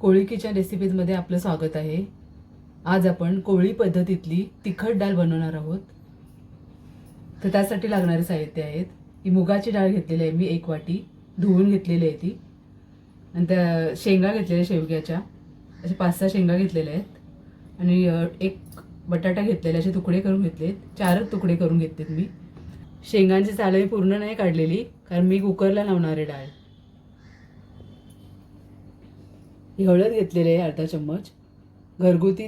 कोळी kitchen रेसिपीजमध्ये आपलं स्वागत आहे. आज आपण कोळी पद्धतीतली तिखट डाळ बनवणार आहोत. तर त्यासाठी लागणारे साहित्य आहेत. ही मुगाची डाळ घेतलेली आहे मी एक वाटी धुवून घेतलेली आहे ती. आणि त्या शेंगा घेतलेल्या शेवग्याच्या असे पाच सहा शेंगा घेतलेल्या आहेत. आणि एक बटाटा घेतलेला असे तुकडे करून घेतलेत चारच तुकडे करून घेतलेत मी. शेंगांची चालही पूर्ण नाही काढलेली कारण मी कुकरला लावणार आहे डाळ. ही हळद घेतलेली आहे अर्धा चम्मच. घरगुती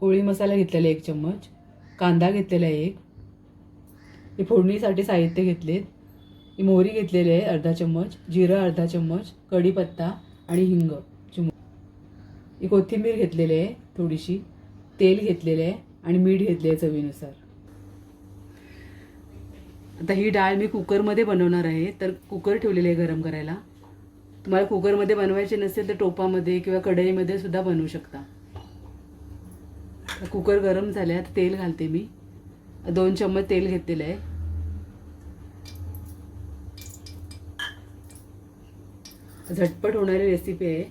कोळी मसाला घेतलेला आहे एक चम्मच. कांदा घेतलेला आहे एक. हे फोडणीसाठी साहित्य घेतलेत. ही मोहरी घेतलेली आहे अर्धा चम्मच. जिरं अर्धा चम्मच. कढीपत्ता आणि हिंग. चुम ही कोथिंबीर घेतलेली आहे थोडीशी. तेल घेतलेलं आहे आणि मीठ घेतले आहे चवीनुसार. आता ही डाळ मी कुकरमध्ये बनवणार आहे. तर कुकर ठेवलेले आहे गरम करायला. तुम्हाला कुकरमध्ये बनवायचे नसेल तर टोपामध्ये किंवा कढईमध्ये सुद्धा बनवू शकता. कुकर गरम झाल्यात तेल घालते मी. दोन चम्मच तेल घेतलेलं आहे. झटपट होणारी रेसिपी आहे.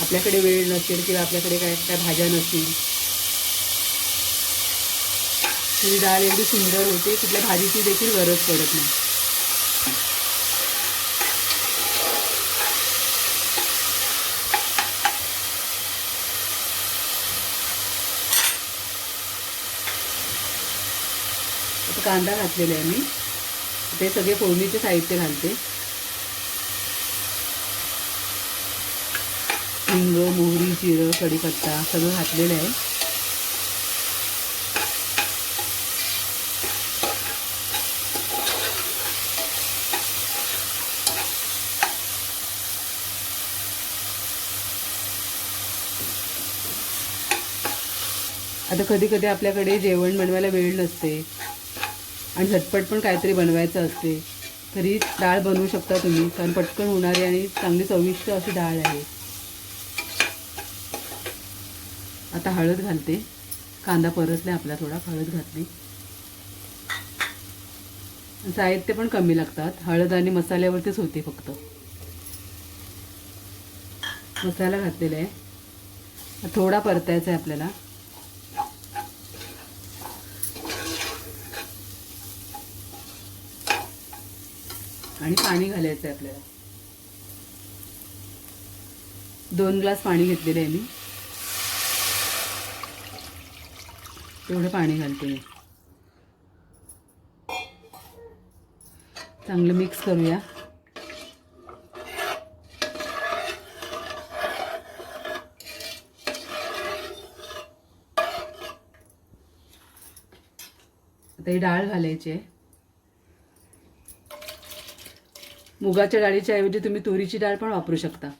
आपल्याकडे वेळ नसेल किंवा आपल्याकडे काय काय भाज्या नसतील. ही डाळ एवढी सुंदर होते कुठल्या भाजीची देखील गरज पडत नाही. कांदा घातलेला आहे मी. ते सगळे फोडणीचे साहित्य घालते. हिंग मोहरी जिरं कढीपत्ता सगळं घातलेलं आहे. आता कधी कधी आपल्याकडे जेवण बनवायला वेळ नसते. आणि झटपट पण काहीतरी बनवायचं असते. तरी डाळ बनवू शकता तुम्ही कारण पटकन होणारी आणि चांगली चविष्ट अशी डाळ आहे. आता हळद घालते. कांदा परतला आपला थोडा हळद घातली. साहित्य पण कमी लागतात. हळद आणि मसाल्यावरतीच होते फक्त. मसाला घातलेला आहे. थोडा परतायचा आहे आपल्याला. आणि पाणी घालायचं आहे आपल्याला. दोन ग्लास पाणी घेतलेलं आहे मी. तेवढं पाणी घालते मी. चांगलं मिक्स करूया. आता ही डाळ घालायची आहे. मुगाच्या डाळीच्या ऐवजी तुम्ही तुरीची डाळ पण वापरू शकता.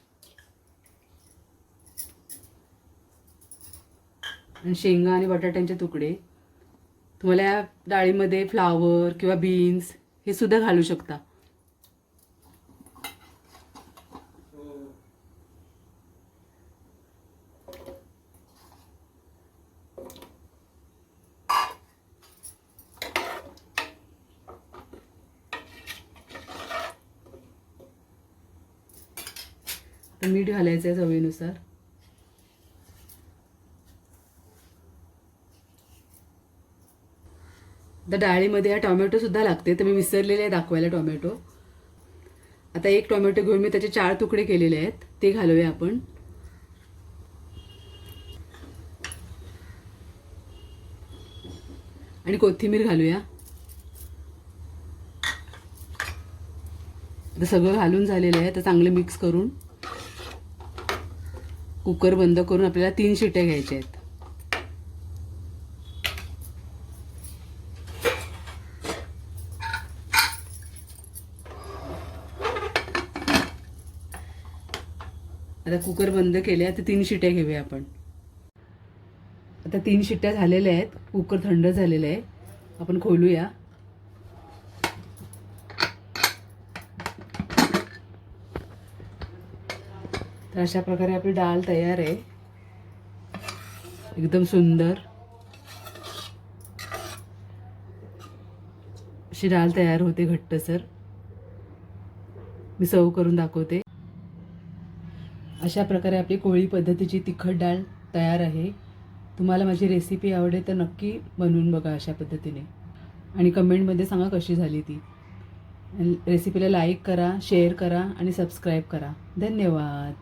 आणि शेंगा आणि बटाट्यांचे तुकडे. तुम्हाला या डाळीमध्ये फ्लावर किंवा बीन्स हे सुद्धा घालू शकता. तर मीठ घालायचं आहे चवीनुसार. आता डाळीमध्ये हा टोमॅटोसुद्धा लागते तर मी विसरलेले आहे दाखवायला टोमॅटो. आता एक टोमॅटो घेऊन मी त्याचे चार तुकडे केलेले आहेत ते घालूया आपण. आणि कोथिंबीर घालूया. आता सगळं घालून झालेलं आहे तर चांगलं मिक्स करून. कुकर बंद करून आपल्याला तीन शिट्या घ्यायच्या आहेत. आता कुकर बंद केले आता तीन शिट्या घेऊया आपण. आता तीन शिट्ट्या झालेल्या आहेत. कुकर थंड झालेलं आहे. आपण खोलूया. तर अशा प्रकारे आपली डाळ तयार आहे. एकदम सुंदर. अशी डाळ तयार होते घट्टसर मी सर्व करून दाखवते. अशा प्रकारे आपली कोळी पद्धतीची तिखट डाळ तयार आहे. तुम्हाला माझी रेसिपी आवडेल तर नक्की बनवून बघा अशा पद्धतीने. आणि कमेंटमध्ये सांगा कशी झाली ती. रेसिपीला लाईक करा शेअर करा आणि सबस्क्राईब करा. धन्यवाद.